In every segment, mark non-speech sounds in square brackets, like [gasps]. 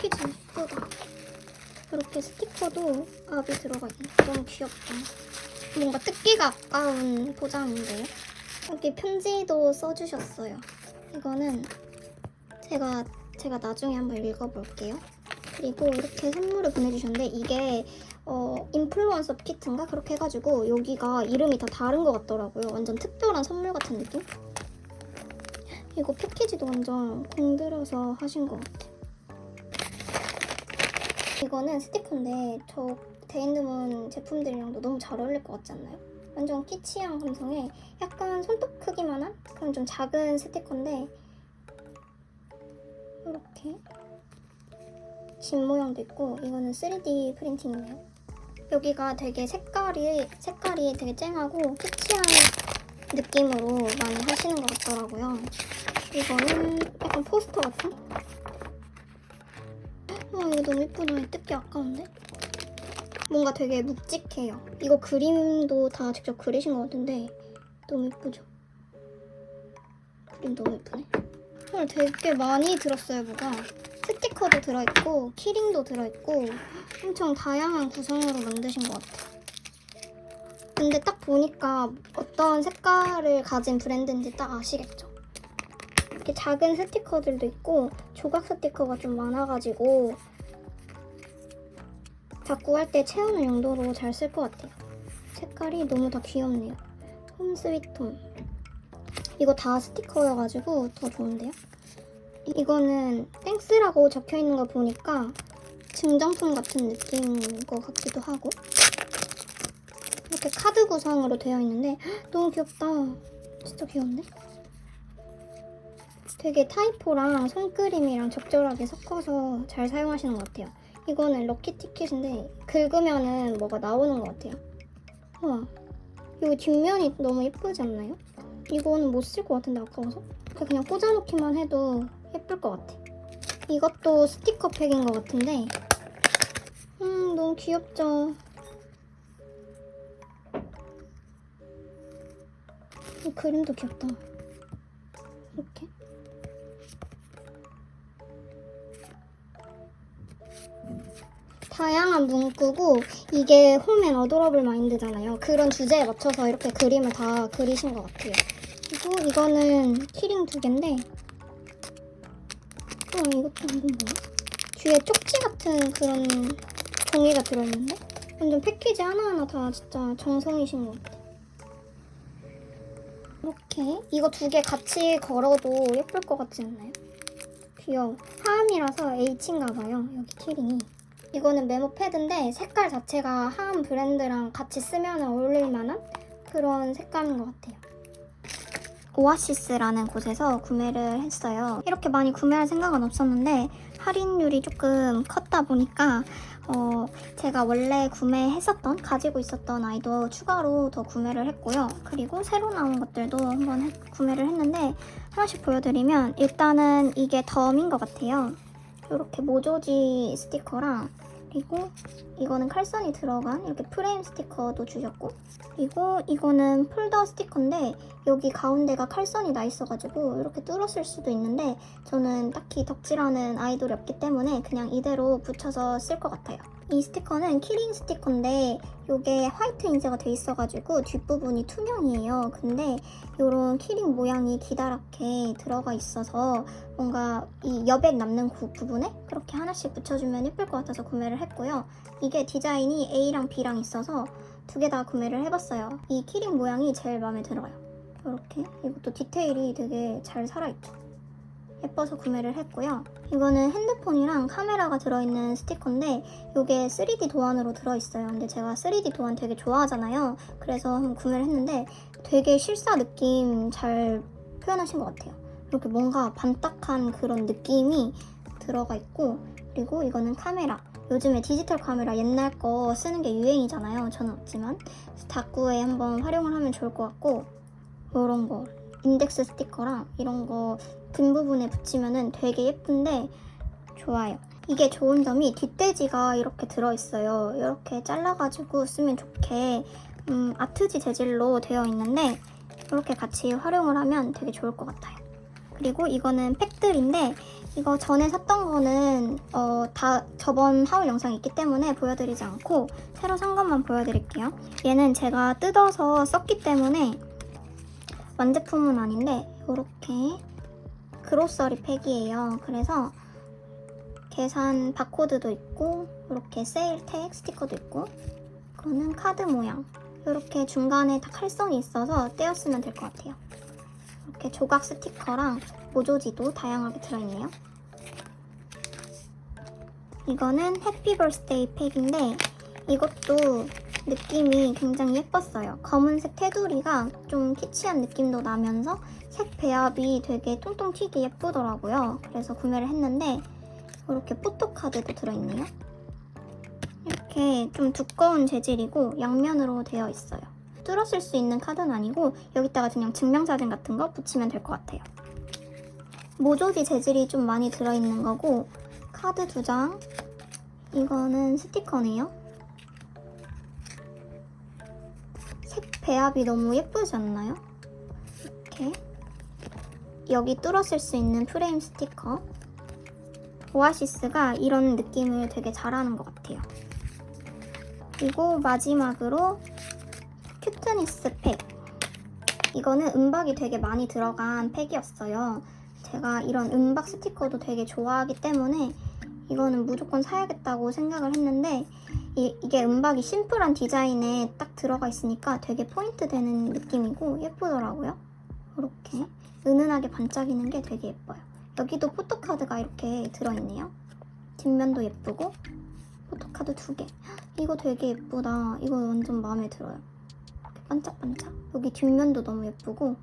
패키지 예쁘다. 이렇게 스티커도 압이 들어가 있네. 너무 귀엽다. 뭔가 뜯기가 아까운 포장인데요. 여기 편지도 써주셨어요. 이거는 제가 제가 나중에 한번 읽어볼게요. 그리고 이렇게 선물을 보내주셨는데 이게 어, 인플루언서 키트인가 그렇게 해가지고 여기가 이름이 다 다른 것 같더라고요. 완전 특별한 선물 같은 느낌? 이거 패키지도 완전 공들여서 하신 것 같아요. 이거는 스티커인데 저 데인드문 제품들이랑도 너무 잘 어울릴 것 같지 않나요? 완전 키치한 감성에 약간 손톱 크기만한 그런 좀 작은 스티커인데 이렇게 진 모양도 있고 이거는 3D 프린팅이네요. 여기가 되게 색깔이 색깔이 되게 쨍하고 키치한 느낌으로 많이 하시는 것 같더라고요. 이거는 약간 포스터 같은? 와 이거 너무 예쁘다. 뜯기 아까운데? 뭔가 되게 묵직해요. 이거 그림도 다 직접 그리신 것 같은데 너무 예쁘죠? 그림 너무 예쁘네. 헐 되게 많이 들었어요 뭐가. 스티커도 들어있고 키링도 들어있고 엄청 다양한 구성으로 만드신 것 같아요. 근데 딱 보니까 어떤 색깔을 가진 브랜드인지 딱 아시겠죠? 이렇게 작은 스티커들도 있고 조각 스티커가 좀 많아가지고 자꾸 할 때 채우는 용도로 잘 쓸 것 같아요. 색깔이 너무 다 귀엽네요. 홈 스위트홈. 이거 다 스티커여가지고 더 좋은데요? 이거는 땡스라고 적혀 있는 거 보니까 증정품 같은 느낌인 것 같기도 하고 이렇게 카드 구성으로 되어 있는데 헉, 너무 귀엽다. 진짜 귀엽네. 되게 타이포랑 손그림이랑 적절하게 섞어서 잘 사용하시는 것 같아요. 이거는 럭키 티켓인데 긁으면은 뭐가 나오는 것 같아요. 우와. 이 뒷면이 너무 예쁘지 않나요? 이거는 못 쓸 것 같은데 아까워서 그냥 꽂아놓기만 해도 예쁠 것 같아. 이것도 스티커 팩인 것 같은데 음 너무 귀엽죠. 이 그림도 귀엽다. 이렇게. 다양한 문구고 이게 홈앤 어도러블 마인드잖아요. 그런 주제에 맞춰서 이렇게 그림을 다 그리신 것 같아요. 그리고 이거는 키링 두 개인데 어 이것도 이건 뭐야? 뒤에 쪽지 같은 그런 종이가 들어있는데 완전 패키지 하나하나 다 진짜 정성이신 것 같아. 이렇게 이거 두 개 같이 걸어도 예쁠 것 같지 않나요? 귀여워. 하암이라서 H인가 봐요. 여기 키링이. 이거는 메모 패드인데 색깔 자체가 하암 브랜드랑 같이 쓰면 어울릴 만한 그런 색감인 것 같아요. 오아시스라는 곳에서 구매를 했어요. 이렇게 많이 구매할 생각은 없었는데 할인율이 조금 컸다 보니까 어, 제가 원래 구매했었던 가지고 있었던 아이도 추가로 더 구매를 했고요. 그리고 새로 나온 것들도 한번 해- 구매를 했는데 하나씩 보여드리면 일단은 이게 덤인 것 같아요. 이렇게 모조지 스티커랑 그리고 이거는 칼선이 들어간 이렇게 프레임 스티커도 주셨고 그리고 이거는 폴더 스티커인데 여기 가운데가 칼선이 나 있어가지고 이렇게 뚫었을 수도 있는데 저는 딱히 덕질하는 아이돌이 없기 때문에 그냥 이대로 붙여서 쓸 것 같아요. 이 스티커는 키링 스티커인데 이게 화이트 인쇄가 돼 있어가지고 뒷부분이 투명이에요. 근데 이런 키링 모양이 기다랗게 들어가 있어서 뭔가 이 여백 남는 구- 부분에 그렇게 하나씩 붙여주면 예쁠 것 같아서 구매를 했고요. 이게 디자인이 A랑 B랑 있어서 두 개 다 구매를 해봤어요. 이 키링 모양이 제일 마음에 들어요. 이렇게 이것도 디테일이 되게 잘 살아있죠. 예뻐서 구매를 했고요. 이거는 핸드폰이랑 카메라가 들어있는 스티커인데 이게 3D 도안으로 들어있어요. 근데 제가 3D 도안 되게 좋아하잖아요. 그래서 한번 구매를 했는데 되게 실사 느낌 잘 표현하신 것 같아요. 이렇게 뭔가 반딱한 그런 느낌이 들어가 있고 그리고 이거는 카메라. 요즘에 디지털 카메라 옛날 거 쓰는 게 유행이잖아요. 저는 없지만 다꾸에 한번 활용을 하면 좋을 것 같고 이런 거 인덱스 스티커랑 이런 거 등 부분에 붙이면은 되게 예쁜데 좋아요. 이게 좋은 점이 뒷돼지가 이렇게 들어있어요. 이렇게 잘라가지고 쓰면 좋게 음, 아트지 재질로 되어 있는데 이렇게 같이 활용을 하면 되게 좋을 것 같아요. 그리고 이거는 팩들인데 이거 전에 샀던 거는 어, 다 저번 하울 영상이 있기 때문에 보여드리지 않고 새로 산 것만 보여드릴게요. 얘는 제가 뜯어서 썼기 때문에 완제품은 아닌데 이렇게 그로서리 팩이에요. 그래서 계산 바코드도 있고 이렇게 세일 택 스티커도 있고 이거는 카드 모양 이렇게 중간에 다 칼선이 있어서 떼었으면 될 것 같아요. 이렇게 조각 스티커랑 모조지도 다양하게 들어있네요. 이거는 해피 벌스데이 팩인데 이것도 느낌이 굉장히 예뻤어요. 검은색 테두리가 좀 키치한 느낌도 나면서 색 배합이 되게 통통 튀게 예쁘더라고요. 그래서 구매를 했는데 이렇게 포토카드도 들어있네요. 이렇게 좀 두꺼운 재질이고 양면으로 되어 있어요. 뚫었을 수 있는 카드는 아니고 여기다가 그냥 증명사진 같은 거 붙이면 될 것 같아요. 모조지 재질이 좀 많이 들어있는 거고 카드 두 장. 이거는 스티커네요. 색 배합이 너무 예쁘지 않나요? 이렇게 여기 뚫었을 수 있는 프레임 스티커. 오아시스가 이런 느낌을 되게 잘하는 것 같아요. 그리고 마지막으로 큐트니스 팩. 이거는 은박이 되게 많이 들어간 팩이었어요. 제가 이런 은박 스티커도 되게 좋아하기 때문에 이거는 무조건 사야겠다고 생각을 했는데 이, 이게 은박이 심플한 디자인에 딱 들어가 있으니까 되게 포인트 되는 느낌이고 예쁘더라고요. 이렇게 은은하게 반짝이는 게 되게 예뻐요. 여기도 포토카드가 이렇게 들어있네요. 뒷면도 예쁘고 포토카드 두 개. 이거 되게 예쁘다. 이거 완전 마음에 들어요. 반짝반짝. 여기 뒷면도 너무 예쁘고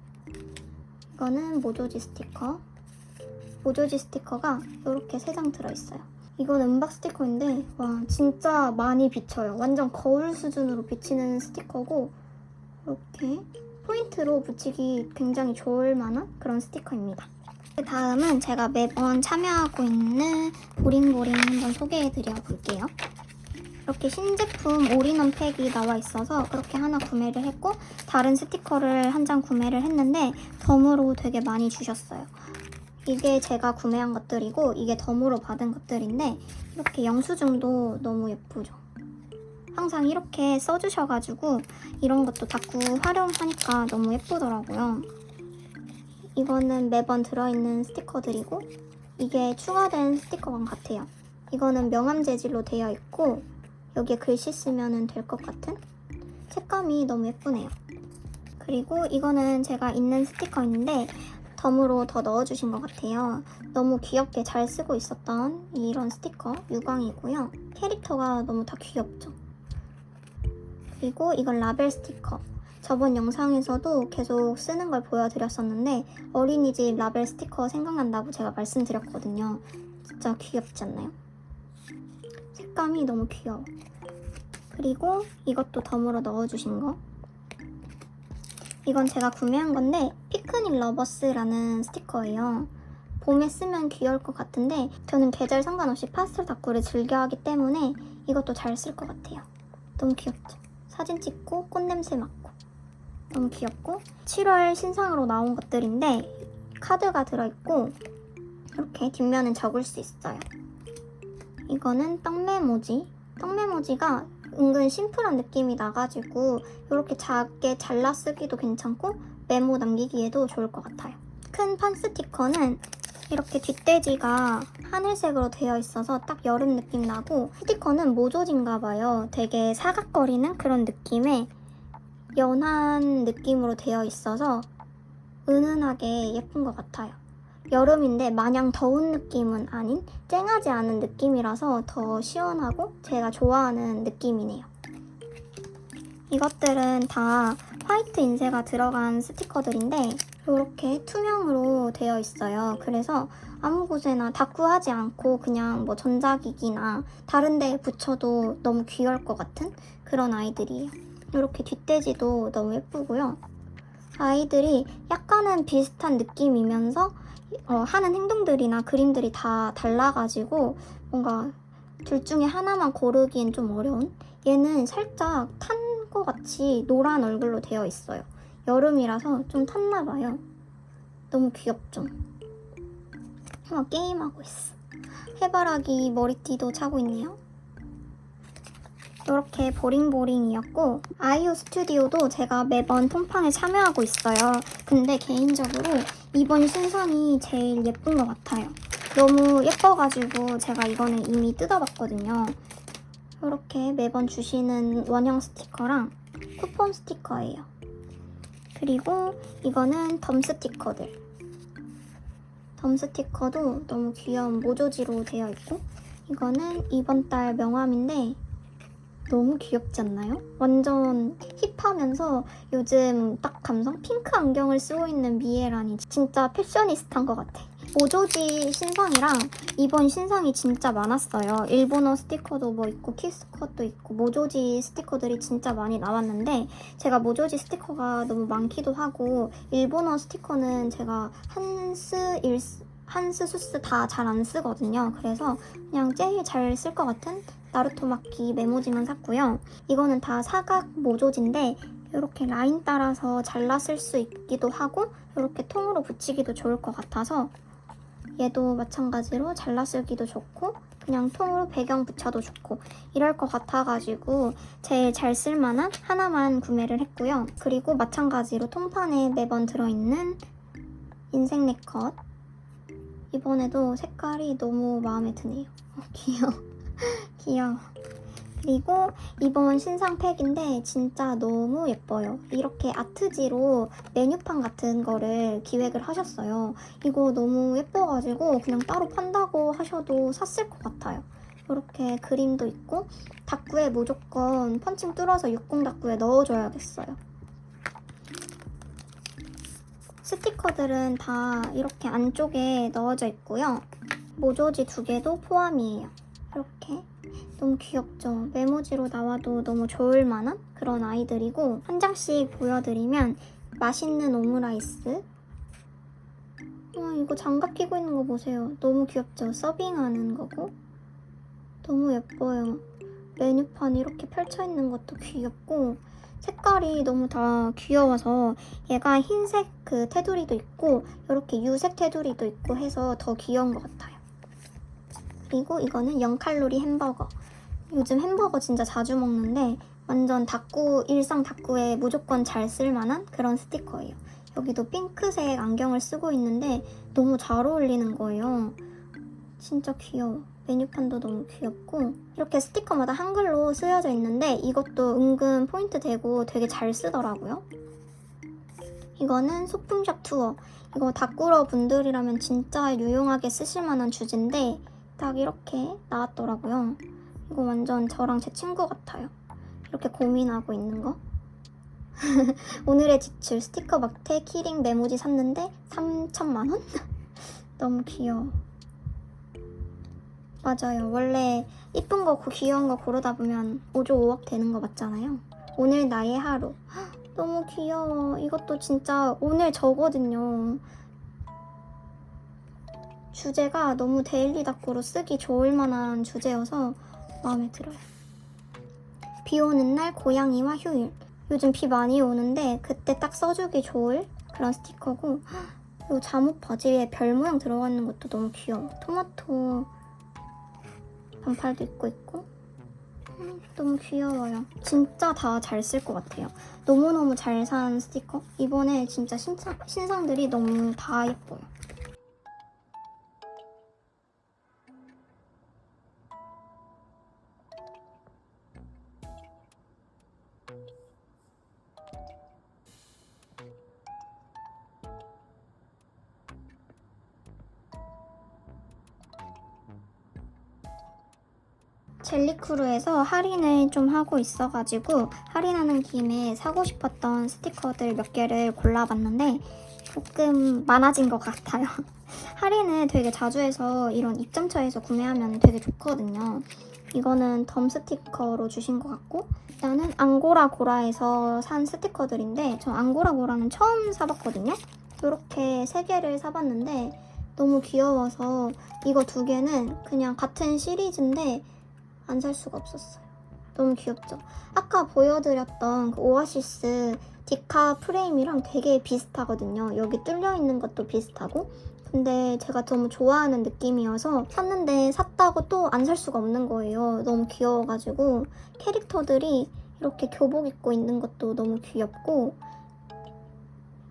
이거는 모조지 스티커. 모조지 스티커가 이렇게 세 장 들어있어요. 이건 은박 스티커인데 와 진짜 많이 비쳐요. 완전 거울 수준으로 비치는 스티커고 이렇게 포인트로 붙이기 굉장히 좋을 만한 그런 스티커입니다. 그 다음은 제가 매번 참여하고 있는 보링보링 한번 소개해드려 볼게요. 이렇게 신제품 올인원 팩이 나와 있어서 그렇게 하나 구매를 했고 다른 스티커를 한 장 구매를 했는데 덤으로 되게 많이 주셨어요. 이게 제가 구매한 것들이고 이게 덤으로 받은 것들인데 이렇게 영수증도 너무 예쁘죠. 항상 이렇게 써주셔가지고 이런 것도 자꾸 활용하니까 너무 예쁘더라고요. 이거는 매번 들어있는 스티커들이고 이게 추가된 스티커만 같아요. 이거는 명암 재질로 되어 있고 여기에 글씨 쓰면 될 것 같은 색감이 너무 예쁘네요. 그리고 이거는 제가 있는 스티커인데 덤으로 더 넣어주신 것 같아요. 너무 귀엽게 잘 쓰고 있었던 이런 스티커 유광이고요. 캐릭터가 너무 다 귀엽죠. 그리고 이건 라벨 스티커. 저번 영상에서도 계속 쓰는 걸 보여드렸었는데 어린이집 라벨 스티커 생각난다고 제가 말씀드렸거든요. 진짜 귀엽지 않나요? 색감이 너무 귀여워. 그리고 이것도 덤으로 넣어주신 거. 이건 제가 구매한 건데 피크닉 러버스라는 스티커예요. 봄에 쓰면 귀여울 것 같은데 저는 계절 상관없이 파스텔 다꾸를 즐겨하기 때문에 이것도 잘 쓸 것 같아요. 너무 귀엽죠? 사진 찍고 꽃냄새 맡고 너무 귀엽고 7월 신상으로 나온 것들인데 카드가 들어있고 이렇게 뒷면은 적을 수 있어요. 이거는 떡메모지. 떡메모지가 은근 심플한 느낌이 나가지고 이렇게 작게 잘라 쓰기도 괜찮고 메모 남기기에도 좋을 것 같아요. 큰 판 스티커는 이렇게 뒷돼지가 하늘색으로 되어 있어서 딱 여름 느낌 나고 스티커는 모조진가 봐요. 되게 사각거리는 그런 느낌의 연한 느낌으로 되어 있어서 은은하게 예쁜 것 같아요. 여름인데 마냥 더운 느낌은 아닌 쨍하지 않은 느낌이라서 더 시원하고 제가 좋아하는 느낌이네요. 이것들은 다 화이트 인쇄가 들어간 스티커들인데 이렇게 투명으로 되어 있어요. 그래서 아무 곳에나 다꾸하지 않고 그냥 뭐 전자기기나 다른 데에 붙여도 너무 귀여울 것 같은 그런 아이들이에요. 이렇게 뒷돼지도 너무 예쁘고요. 아이들이 약간은 비슷한 느낌이면서 어, 하는 행동들이나 그림들이 다 달라가지고 뭔가 둘 중에 하나만 고르기엔 좀 어려운 얘는 살짝 탄 것 같이 노란 얼굴로 되어 있어요. 여름이라서 좀 탔나 봐요. 너무 귀엽죠? 막 게임하고 있어. 해바라기 머리띠도 차고 있네요. 이렇게 보링보링이었고 아이오 스튜디오도 제가 매번 통판에 참여하고 있어요. 근데 개인적으로 이번 신상이 제일 예쁜 것 같아요. 너무 예뻐가지고 제가 이거는 이미 뜯어봤거든요. 이렇게 매번 주시는 원형 스티커랑 쿠폰 스티커예요. 그리고 이거는 덤 스티커들. 덤 스티커도 너무 귀여운 모조지로 되어 있고 이거는 이번 달 명함인데 너무 귀엽지 않나요? 완전 힙하면서 요즘 딱 감성 핑크 안경을 쓰고 있는 미에란이 진짜 패셔니스타인 것 같아. 모조지 신상이랑 이번 신상이 진짜 많았어요. 일본어 스티커도 뭐 있고 키스컷도 있고 모조지 스티커들이 진짜 많이 나왔는데 제가 모조지 스티커가 너무 많기도 하고 일본어 스티커는 제가 한스 일스 한스 수스 다 잘 안 쓰거든요. 그래서 그냥 제일 잘 쓸 것 같은 나루토 마키 메모지만 샀고요. 이거는 다 사각 모조지인데 이렇게 라인 따라서 잘라 쓸 수 있기도 하고 이렇게 통으로 붙이기도 좋을 것 같아서 얘도 마찬가지로 잘라 쓰기도 좋고 그냥 통으로 배경 붙여도 좋고 이럴 것 같아가지고 제일 잘 쓸만한 하나만 구매를 했고요. 그리고 마찬가지로 통판에 매번 들어있는 인생 네컷 이번에도 색깔이 너무 마음에 드네요. 어, [laughs] 귀여워. [laughs] 귀여워. 그리고 이번 신상 팩인데 진짜 너무 예뻐요. 이렇게 아트지로 메뉴판 같은 거를 기획을 하셨어요. 이거 너무 예뻐가지고 그냥 따로 판다고 하셔도 샀을 것 같아요. 이렇게 그림도 있고 닭구에 무조건 펀칭 뚫어서 육공 닭구에 넣어줘야겠어요. 스티커들은 다 이렇게 안쪽에 넣어져 있고요. 모조지 두 개도 포함이에요. 이렇게 너무 귀엽죠? 메모지로 나와도 너무 좋을 만한 그런 아이들이고 한 장씩 보여드리면 맛있는 오므라이스 와 이거 장갑 끼고 있는 거 보세요. 너무 귀엽죠? 서빙하는 거고 너무 예뻐요. 메뉴판 이렇게 펼쳐 있는 것도 귀엽고 색깔이 너무 다 귀여워서 얘가 흰색 그 테두리도 있고 이렇게 유색 테두리도 있고 해서 더 귀여운 것 같아요. 그리고 이거는 0칼로리 햄버거. 요즘 햄버거 진짜 자주 먹는데 완전 닭구 일상 닭구에 무조건 잘 쓸만한 그런 스티커예요. 여기도 핑크색 안경을 쓰고 있는데 너무 잘 어울리는 거예요. 진짜 귀여워. 메뉴판도 너무 귀엽고 이렇게 스티커마다 한글로 쓰여져 있는데 이것도 은근 포인트 되고 되게 잘 쓰더라고요. 이거는 소품샵 투어. 이거 닭구러 분들이라면 진짜 유용하게 쓰실 만한 주제인데 딱 이렇게 나왔더라고요. 이거 완전 저랑 제 친구 같아요. 이렇게 고민하고 있는 거. [laughs] 오늘의 지출 스티커 막대 키링 메모지 샀는데 3천만 원? [laughs] 너무 귀여워. 맞아요. 원래 이쁜 거 고- 귀여운 거 고르다 보면 5조 5억 되는 거 맞잖아요. 오늘 나의 하루. 헉, [gasps] 너무 귀여워. 이것도 진짜 오늘 저거든요. 주제가 너무 데일리 닥구로 쓰기 좋을 만한 주제여서 마음에 들어요. 비 오는 날 고양이와 휴일. 요즘 비 많이 오는데 그때 딱 써주기 좋을 그런 스티커고 이 잠옷 바지에 별 모양 들어가 있는 것도 너무 귀여워. 토마토 반팔도 입고 있고 음, 너무 귀여워요. 진짜 다 잘 쓸 것 같아요. 너무너무 잘 산 스티커. 이번에 진짜 신상, 신상들이 너무 다 예뻐요. 젤리크루에서 할인을 좀 하고 있어가지고 할인하는 김에 사고 싶었던 스티커들 몇 개를 골라봤는데 조금 많아진 것 같아요. [laughs] 할인을 되게 자주 해서 이런 입점처에서 구매하면 되게 좋거든요. 이거는 덤 스티커로 주신 것 같고 나는 앙고라 고라에서 산 스티커들인데 저 앙고라 고라는 처음 사봤거든요. 이렇게 세 개를 사봤는데 너무 귀여워서 이거 두 개는 그냥 같은 시리즈인데 안 살 수가 없었어요. 너무 귀엽죠? 아까 보여드렸던 그 오아시스 디카 프레임이랑 되게 비슷하거든요. 여기 뚫려 있는 것도 비슷하고. 근데 제가 너무 좋아하는 느낌이어서 샀는데 샀다고 또 안 살 수가 없는 거예요. 너무 귀여워가지고 캐릭터들이 이렇게 교복 입고 있는 것도 너무 귀엽고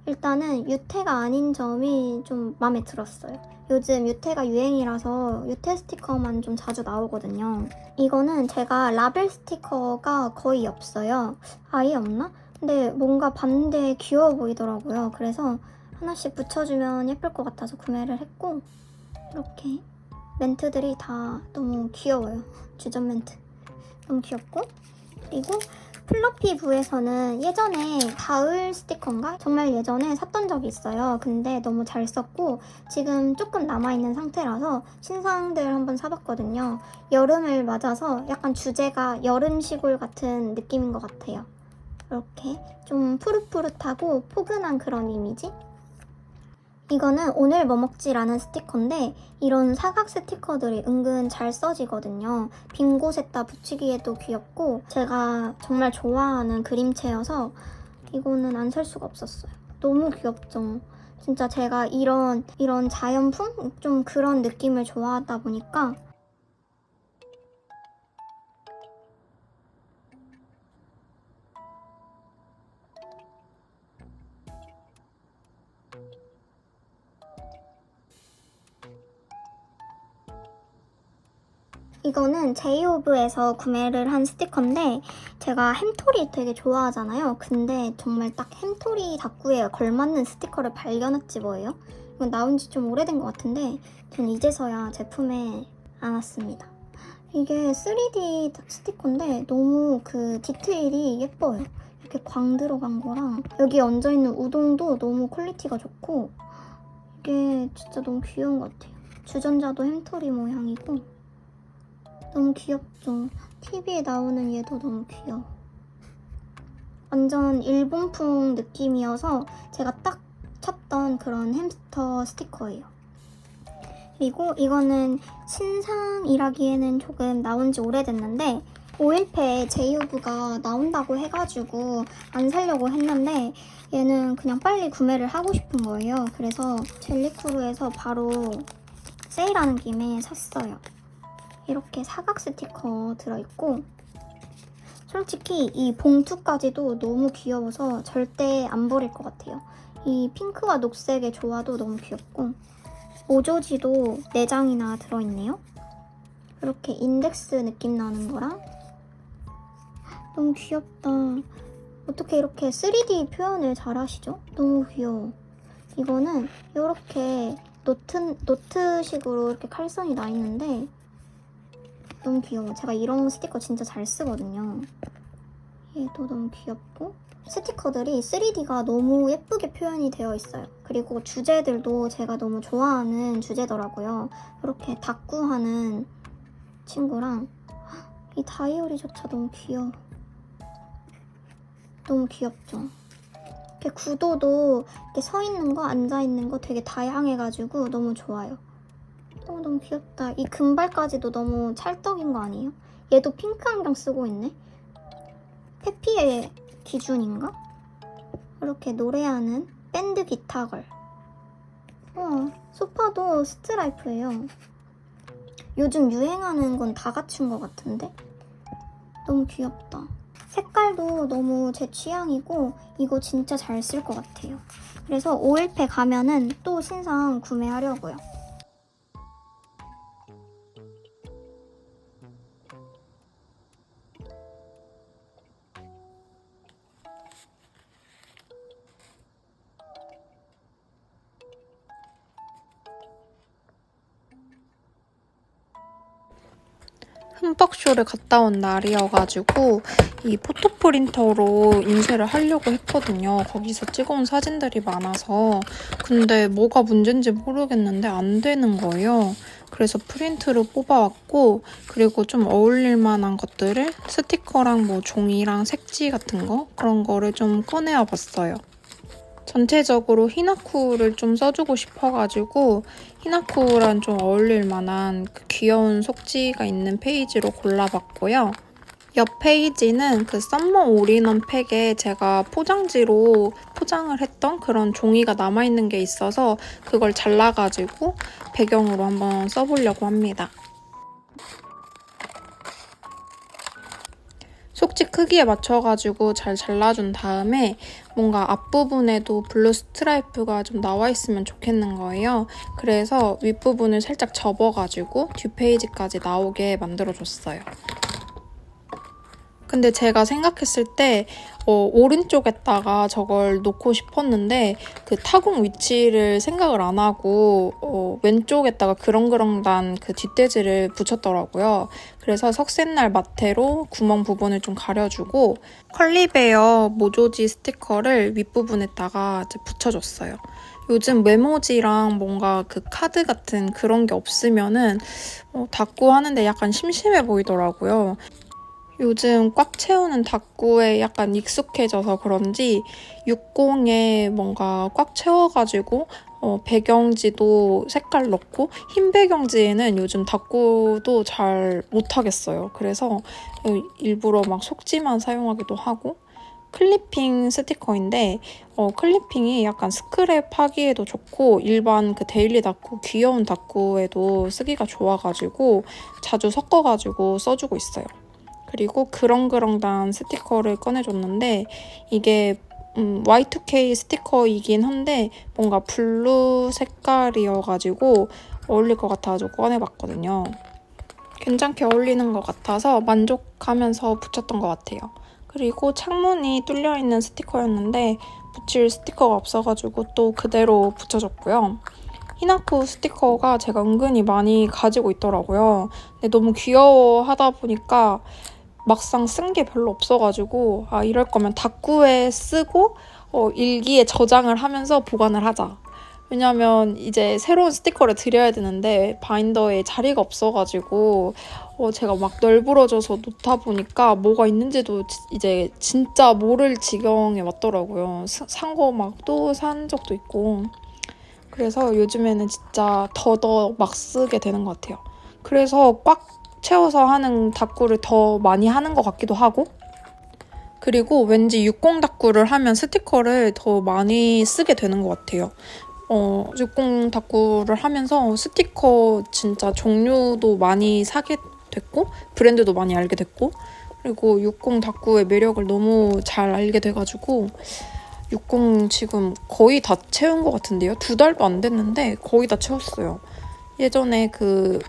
일단은 유태가 아닌 점이 좀 마음에 들었어요. 요즘 유태가 유행이라서 유태 스티커만 좀 자주 나오거든요. 이거는 제가 라벨 스티커가 거의 없어요. 아예 없나? 근데 뭔가 봤는데 귀여워 보이더라고요. 그래서 하나씩 붙여주면 예쁠 것 같아서 구매를 했고 이렇게 멘트들이 다 너무 귀여워요. [laughs] 주전 멘트. 너무 귀엽고 그리고 플러피 부에서는 예전에 가을 스티커인가? 정말 예전에 샀던 적이 있어요. 근데 너무 잘 썼고 지금 조금 남아있는 상태라서 신상들 한번 사봤거든요. 여름을 맞아서 약간 주제가 여름 시골 같은 느낌인 것 같아요. 이렇게 좀 푸릇푸릇하고 포근한 그런 이미지? 이거는 오늘 뭐 먹지라는 스티커인데 이런 사각 스티커들이 은근 잘 써지거든요. 빈 곳에다 붙이기에도 귀엽고 제가 정말 좋아하는 그림체여서 이거는 안 살 수가 없었어요. 너무 귀엽죠. 진짜 제가 이런 이런 자연풍 좀 그런 느낌을 좋아하다 보니까 이거는 제이오브에서 구매를 한 스티커인데 제가 햄토리 되게 좋아하잖아요. 근데 정말 딱 햄토리 다꾸에 걸맞는 스티커를 발견했지 뭐예요. 이건 나온 지 좀 오래된 것 같은데 전 이제서야 제품에 안왔습니다. 이게 3D 스티커인데 너무 그 디테일이 예뻐요. 이렇게 광 들어간 거랑 여기 얹어있는 우동도 너무 퀄리티가 좋고 이게 진짜 너무 귀여운 것 같아요. 주전자도 햄토리 모양이고 너무 귀엽죠? TV에 나오는 얘도 너무 귀여워. 완전 일본풍 느낌이어서 제가 딱 찾던 그런 햄스터 스티커예요. 그리고 이거는 신상이라기에는 조금 나온 지 오래됐는데 5일패에 제이오브가 나온다고 해가지고 안 사려고 했는데 얘는 그냥 빨리 구매를 하고 싶은 거예요. 그래서 젤리쿠루에서 바로 세일하는 김에 샀어요. 이렇게 사각 스티커 들어있고 솔직히 이 봉투까지도 너무 귀여워서 절대 안 버릴 것 같아요. 이 핑크와 녹색의 조화도 너무 귀엽고 모조지도 4장이나 들어있네요. 이렇게 인덱스 느낌 나는 거랑 너무 귀엽다. 어떻게 이렇게 3D 표현을 잘 하시죠? 너무 귀여워. 이거는 이렇게 노트, 노트식으로 이렇게 칼선이 나 있는데 너무 귀여워. 제가 이런 스티커 진짜 잘 쓰거든요. 얘도 너무 귀엽고 스티커들이 3D가 너무 예쁘게 표현이 되어 있어요. 그리고 주제들도 제가 너무 좋아하는 주제더라고요. 이렇게 다꾸하는 친구랑 이 다이어리조차 너무 귀여워. 너무 귀엽죠? 이렇게 구도도 이렇게 서 있는 거, 앉아 있는 거 되게 다양해가지고 너무 좋아요. 어, 너무 귀엽다. 이 금발까지도 너무 찰떡인 거 아니에요? 얘도 핑크 안경 쓰고 있네. 페피의 기준인가? 이렇게 노래하는 밴드 기타 걸. 어, 소파도 스트라이프예요. 요즘 유행하는 건 다 갖춘 것 같은데? 너무 귀엽다. 색깔도 너무 제 취향이고 이거 진짜 잘 쓸 것 같아요. 그래서 5일패 가면은 또 신상 구매하려고요. 흠뻑쇼를 갔다 온 날이어가지고 이 포토 프린터로 인쇄를 하려고 했거든요. 거기서 찍어온 사진들이 많아서 근데 뭐가 문제인지 모르겠는데 안 되는 거예요. 그래서 프린트로 뽑아왔고 그리고 좀 어울릴 만한 것들을 스티커랑 뭐 종이랑 색지 같은 거 그런 거를 좀 꺼내와 봤어요. 전체적으로 히나쿠를 좀 써주고 싶어가지고 히나쿠랑 좀 어울릴 만한 그 귀여운 속지가 있는 페이지로 골라봤고요. 옆 페이지는 그 썸머 올인원 팩에 제가 포장지로 포장을 했던 그런 종이가 남아있는 게 있어서 그걸 잘라가지고 배경으로 한번 써보려고 합니다. 속지 크기에 맞춰가지고 잘 잘라준 다음에 뭔가 앞부분에도 블루 스트라이프가 좀 나와 있으면 좋겠는 거예요. 그래서 윗부분을 살짝 접어가지고 뒷페이지까지 나오게 만들어줬어요. 근데 제가 생각했을 때 어, 오른쪽에다가 저걸 놓고 싶었는데 그 타공 위치를 생각을 안 하고 어, 왼쪽에다가 그렁그렁단 그 뒷돼지를 붙였더라고요. 그래서 석쇠날 마테로 구멍 부분을 좀 가려주고 컬리베어 모조지 스티커를 윗부분에다가 이제 붙여줬어요. 요즘 메모지랑 뭔가 그 카드 같은 그런 게 없으면은 어, 닫고 하는데 약간 심심해 보이더라고요. 요즘 꽉 채우는 닭구에 약간 익숙해져서 그런지 60에 뭔가 꽉 채워가지고 어, 배경지도 색깔 넣고 흰 배경지에는 요즘 닭구도 잘 못하겠어요. 그래서 일부러 막 속지만 사용하기도 하고 클리핑 스티커인데 어, 클리핑이 약간 스크랩 하기에도 좋고 일반 그 데일리 닭구 귀여운 닭구에도 쓰기가 좋아가지고 자주 섞어가지고 써주고 있어요. 그리고 그렁그렁단 스티커를 꺼내줬는데 이게 음, Y2K 스티커이긴 한데 뭔가 블루 색깔이어가지고 어울릴 것 같아가지고 꺼내봤거든요. 괜찮게 어울리는 것 같아서 만족하면서 붙였던 것 같아요. 그리고 창문이 뚫려있는 스티커였는데 붙일 스티커가 없어가지고 또 그대로 붙여줬고요. 히나코 스티커가 제가 은근히 많이 가지고 있더라고요. 근데 너무 귀여워 하다 보니까 막상 쓴 게 별로 없어가지고 아 이럴 거면 닭구에 쓰고 어, 일기에 저장을 하면서 보관을 하자. 왜냐면 이제 새로운 스티커를 드려야 되는데 바인더에 자리가 없어가지고 어, 제가 막 널브러져서 놓다 보니까 뭐가 있는지도 지- 이제 진짜 모를 지경에 왔더라고요. 산 거 막 또 산 적도 있고 그래서 요즘에는 진짜 더더 막 쓰게 되는 것 같아요. 그래서 꽉 채워서 하는 닭구를 더 많이 하는 것 같기도 하고 그리고 왠지 60 닭구를 하면 스티커를 더 많이 쓰게 되는 것 같아요. 어, 60 닭구를 하면서 스티커 진짜 종류도 많이 사게 됐고 브랜드도 많이 알게 됐고 그리고 60 닭구의 매력을 너무 잘 알게 돼가지고 60 지금 거의 다 채운 것 같은데요. 두 달도 안 됐는데 거의 다 채웠어요. 예전에 그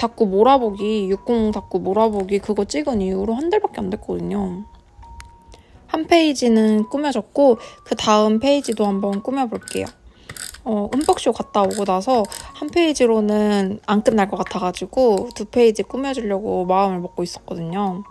닭구 몰아보기 60 닭구 몰아보기 그거 찍은 이후로 한 달밖에 안 됐거든요. 한 페이지는 꾸며졌고 그 다음 페이지도 한번 꾸며볼게요. 어, 흠뻑쇼 갔다 오고 나서 한 페이지로는 안 끝날 것 같아가지고 두 페이지 꾸며주려고 마음을 먹고 있었거든요.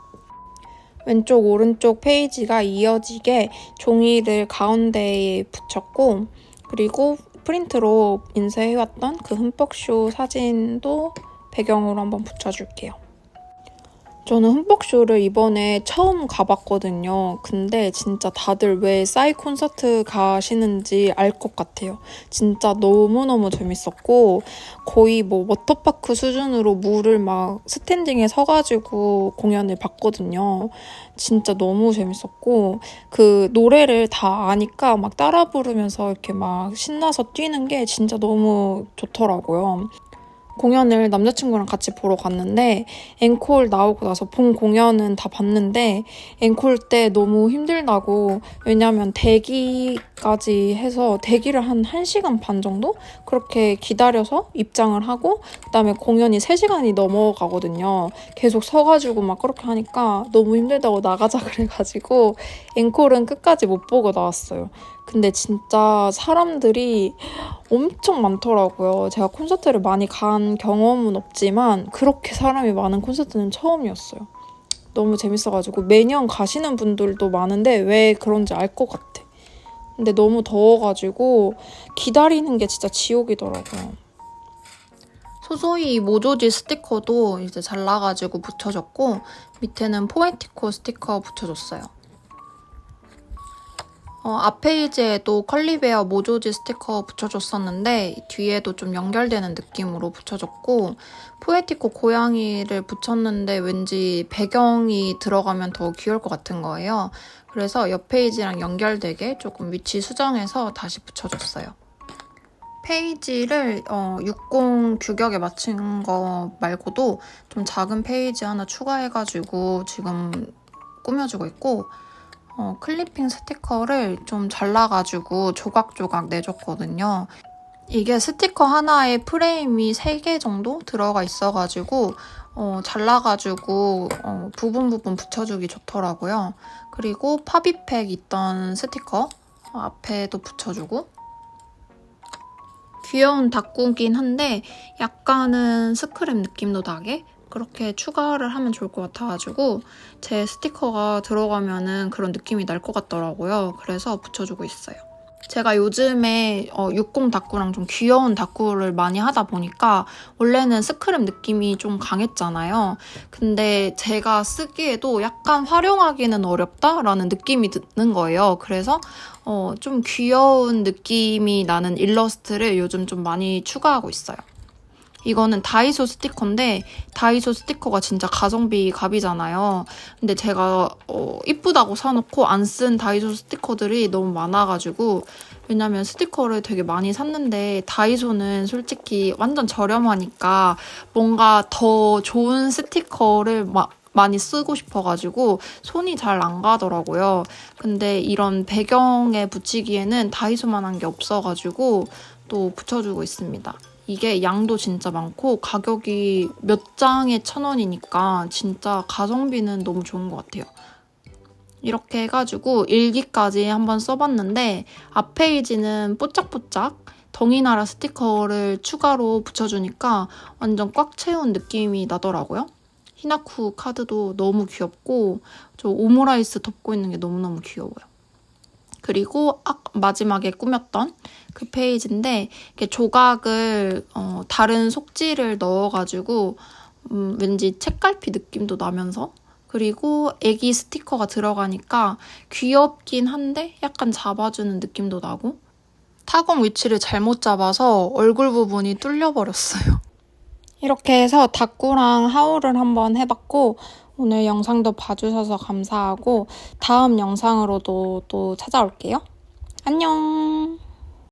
왼쪽 오른쪽 페이지가 이어지게 종이를 가운데에 붙였고 그리고 프린트로 인쇄해왔던 그 흠뻑쇼 사진도 배경으로 한번 붙여줄게요. 저는 흠뻑쇼를 이번에 처음 가봤거든요. 근데 진짜 다들 왜 싸이 콘서트 가시는지 알 것 같아요. 진짜 너무너무 재밌었고, 거의 뭐 워터파크 수준으로 물을 막 스탠딩에 서가지고 공연을 봤거든요. 진짜 너무 재밌었고, 그 노래를 다 아니까 막 따라 부르면서 이렇게 막 신나서 뛰는 게 진짜 너무 좋더라고요. 공연을 남자친구랑 같이 보러 갔는데 앵콜 나오고 나서 본 공연은 다 봤는데 앵콜 때 너무 힘들다고 왜냐면 대기 까지 해서 대기를 한 1시간 반 정도 그렇게 기다려서 입장을 하고 그다음에 공연이 3시간이 넘어가거든요. 계속 서 가지고 막 그렇게 하니까 너무 힘들다고 나가자 [laughs] 그래 가지고 앵콜은 끝까지 못 보고 나왔어요. 근데 진짜 사람들이 엄청 많더라고요. 제가 콘서트를 많이 간 경험은 없지만 그렇게 사람이 많은 콘서트는 처음이었어요. 너무 재밌어가지고 매년 가시는 분들도 많은데 왜 그런지 알 것 같아. 근데 너무 더워가지고 기다리는 게 진짜 지옥이더라고요. 소소이 모조지 스티커도 이제 잘라가지고 붙여줬고 밑에는 포에티코 스티커 붙여줬어요. 어, 앞 페이지에도 컬리베어 모조지 스티커 붙여줬었는데 뒤에도 좀 연결되는 느낌으로 붙여줬고 포에티코 고양이를 붙였는데 왠지 배경이 들어가면 더 귀여울 것 같은 거예요. 그래서 옆 페이지랑 연결되게 조금 위치 수정해서 다시 붙여줬어요. 페이지를 어, 60 규격에 맞춘 거 말고도 좀 작은 페이지 하나 추가해가지고 지금 꾸며주고 있고 어, 클리핑 스티커를 좀 잘라가지고 조각조각 내줬거든요. 이게 스티커 하나에 프레임이 3개 정도 들어가 있어가지고 어, 잘라가지고 어, 부분 부분 붙여주기 좋더라고요. 그리고 파비팩 있던 스티커 어, 앞에도 붙여주고 귀여운 닭구긴 한데 약간은 스크랩 느낌도 나게 그렇게 추가를 하면 좋을 것 같아가지고 제 스티커가 들어가면은 그런 느낌이 날 것 같더라고요. 그래서 붙여주고 있어요. 제가 요즘에 어, 60 다꾸랑 좀 귀여운 다꾸를 많이 하다 보니까 원래는 스크랩 느낌이 좀 강했잖아요. 근데 제가 쓰기에도 약간 활용하기는 어렵다라는 느낌이 드는 거예요. 그래서 어, 좀 귀여운 느낌이 나는 일러스트를 요즘 좀 많이 추가하고 있어요. 이거는 다이소 스티커인데 다이소 스티커가 진짜 가성비 갑이잖아요. 근데 제가 어, 이쁘다고 사놓고 안 쓴 다이소 스티커들이 너무 많아가지고 왜냐면 스티커를 되게 많이 샀는데 다이소는 솔직히 완전 저렴하니까 뭔가 더 좋은 스티커를 막 많이 쓰고 싶어가지고 손이 잘 안 가더라고요. 근데 이런 배경에 붙이기에는 다이소만한 게 없어가지고 또 붙여주고 있습니다. 이게 양도 진짜 많고 가격이 몇 장에 천 원이니까 진짜 가성비는 너무 좋은 것 같아요. 이렇게 해가지고 일기까지 한번 써봤는데 앞 페이지는 뽀짝뽀짝 덩이나라 스티커를 추가로 붙여주니까 완전 꽉 채운 느낌이 나더라고요. 히나쿠 카드도 너무 귀엽고 저 오므라이스 덮고 있는 게 너무너무 귀여워요. 그리고 아, 마지막에 꾸몄던 그 페이지인데 이렇게 조각을 어, 다른 속지를 넣어가지고 음, 왠지 책갈피 느낌도 나면서 그리고 애기 스티커가 들어가니까 귀엽긴 한데 약간 잡아주는 느낌도 나고 타공 위치를 잘못 잡아서 얼굴 부분이 뚫려버렸어요. [laughs] 이렇게 해서 다꾸랑 하울을 한번 해봤고 오늘 영상도 봐주셔서 감사하고 다음 영상으로도 또 찾아올게요. 안녕!